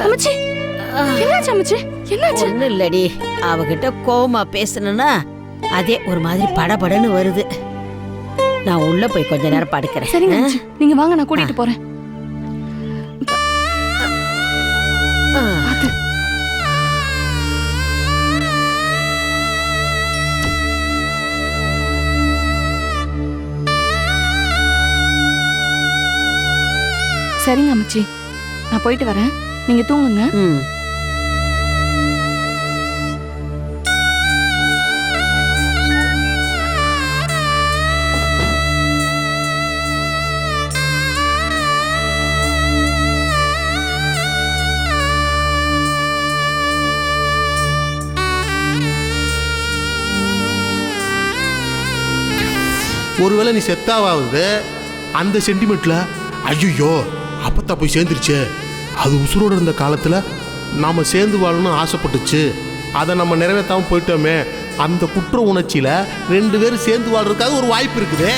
அம்மச்சி என்னாச்சு அம்மச்சி என்னாச்சு? ஒன்றும் இல்லடி அவகிட்ட கோவமா பேசணும்னா அதே ஒரு மாதிரி படபடன்னு வருது. நான் உள்ள போய் கொஞ்ச நேரம் படுக்கிறேன். சரிங்க அம்மச்சி நீங்க வாங்க நான் கூட்டிட்டு போறேன். பாத்து. சரிங்க அம்மச்சி நான் போயிட்டு வரேன். நீங்க தூங்குங்க. ம். ஒருவேளை நீ செத்தாவாவது அந்த சென்டிமெண்ட்ல ஐயோ அப்பத்தா போய் சேர்ந்துருச்சே. அது உசுரோடு இருந்த காலத்தில் நாம் சேர்ந்து வாழணும்னு ஆசைப்பட்டுச்சு. அதை நம்ம நிறைவேற்றாம போயிட்டோமே. அந்த குற்ற உணர்ச்சியில் ரெண்டு பேரும் சேர்ந்து வாழ்றதுக்காக ஒரு வாய்ப்பு இருக்குது.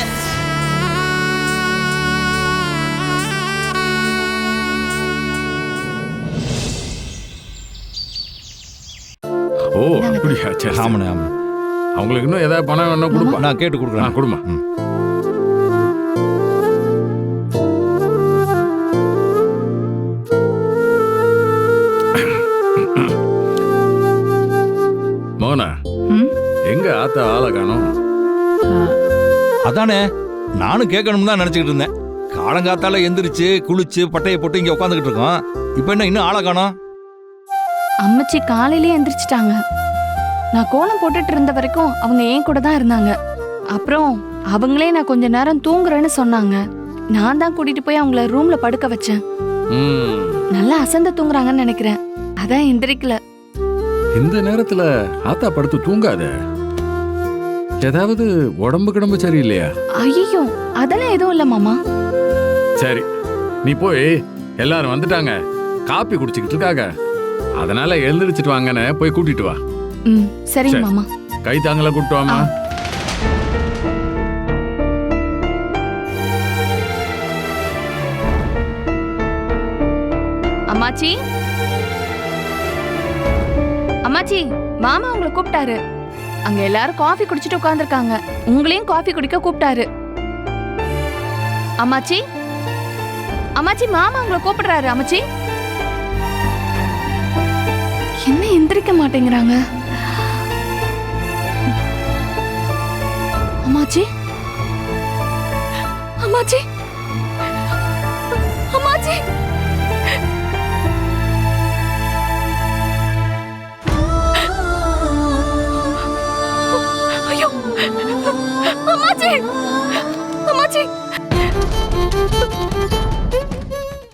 ஓ அப்படியா? சரி. ஆமாண்ணே ஆமாண்ணே. அவங்களுக்கு இன்னும் ஏதாவது பணம் வேணும் கொடுப்பா. நான் கேட்டு கொடுக்குறேன். கொடுமா ம். மோகனா ம்? எங்க ஆத்தா ஆளை காணோம்? அதானே நானும் கேட்கணும் தான் நினச்சிக்கிட்டு இருந்தேன். காலங்காத்தால எந்திரிச்சு குளிச்சு பட்டையை போட்டு இங்கே உட்காந்துக்கிட்டு இருக்கோம். இப்போ என்ன இன்னும் ஆளை காணோம்? அம்மச்சி காலையிலே எந்திரிச்சிட்டாங்க. நான் கோலம் போட்டுட்டு இருந்த வரைக்கும் அவங்க என் கூட தான் இருந்தாங்க. அப்புறம் அவங்களே நான் கொஞ்ச நேரம் தூங்குறேன்னு சொன்னாங்க. நான் தான் கூட்டிட்டு போய் அவங்கள ரூம்ல படுக்க வச்சேன். நல்லா அசந்து தூங்குறாங்கன்னு நினைக்கிறேன். அதான் எந்திரிக்கல. இந்த நேரத்துல ஆத்தா படுத்து தூங்காத. ஏதாவது உடம்பு கிடம்பு சரியில்லையா? ஐயோ அதெல்லாம் எதுவும் இல்ல மாமா. சரி நீ போய் எல்லாரும் வந்துட்டாங்க. காப்பி குடிச்சுக்கிட்டு இருக்காங்க அதனால எழுந்திரிச்சிட்டு வாங்கன்னு போய் கூட்டிட்டு வா. ம் சரிங்க சரி. மாமா. கை தாங்கள வாமா அம்மாச்சி? அம்மாச்சி மாமா உங்களை கூப்பிட்டாரு. அங்க எல்லாரும் காஃபி குடிச்சிட்டு உட்காந்துருக்காங்க உங்களையும் காஃபி குடிக்க கூப்பிட்டாரு. அம்மாச்சி? அம்மாச்சி மாமா உங்களை கூப்பிடுறாரு அம்மாச்சி. என்ன எந்திரிக்க மாட்டேங்கிறாங்க? அம்மாச்சி? அம்மாச்சி?